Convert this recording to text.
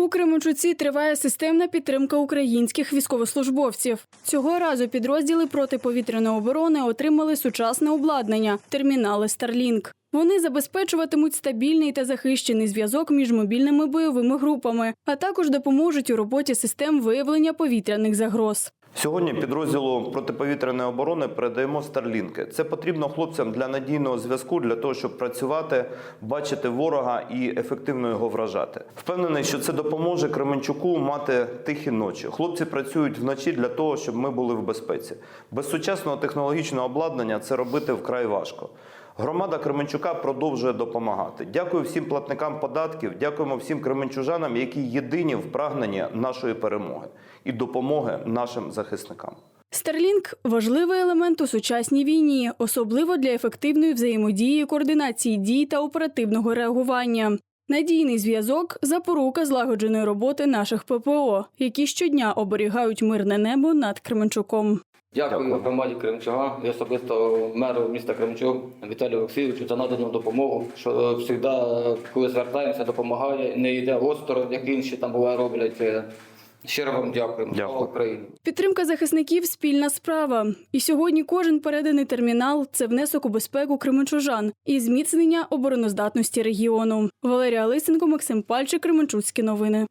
У Кременчуці триває системна підтримка українських військовослужбовців. Цього разу підрозділи протиповітряної оборони отримали сучасне обладнання термінали Starlink. Вони забезпечуватимуть стабільний та захищений зв'язок між мобільними бойовими групами, а також допоможуть у роботі систем виявлення повітряних загроз. Сьогодні підрозділу протиповітряної оборони передаємо старлінки. Це потрібно хлопцям для надійного зв'язку, для того, щоб працювати, бачити ворога і ефективно його вражати. Впевнений, що це допоможе Кременчуку мати тихі ночі. Хлопці працюють вночі для того, щоб ми були в безпеці. Без сучасного технологічного обладнання це робити вкрай важко. Громада Кременчука продовжує допомагати. Дякую всім платникам податків, дякуємо всім кременчужанам, які єдині в прагненні нашої перемоги і допомоги нашим захисникам. Starlink – важливий елемент у сучасній війні, особливо для ефективної взаємодії, координації дій та оперативного реагування. Надійний зв'язок запорука злагодженої роботи наших ППО, які щодня оберігають мирне небо над Кременчуком. Дякую громаді Кремчуга і особисто меру міста Кремчуг Віталію Олексійовичу за надану допомогу, що завжди, коли звертаємося, допомагає, не йде осторонь, як інші там буває роблять. Щиро вам дякуємо. Слава Дякую. Україні! Підтримка захисників спільна справа. І сьогодні кожен переданий термінал це внесок у безпеку кременчужан і зміцнення обороноздатності регіону. Валерія Лисенко, Максим Пальчик, Кременчуцькі новини.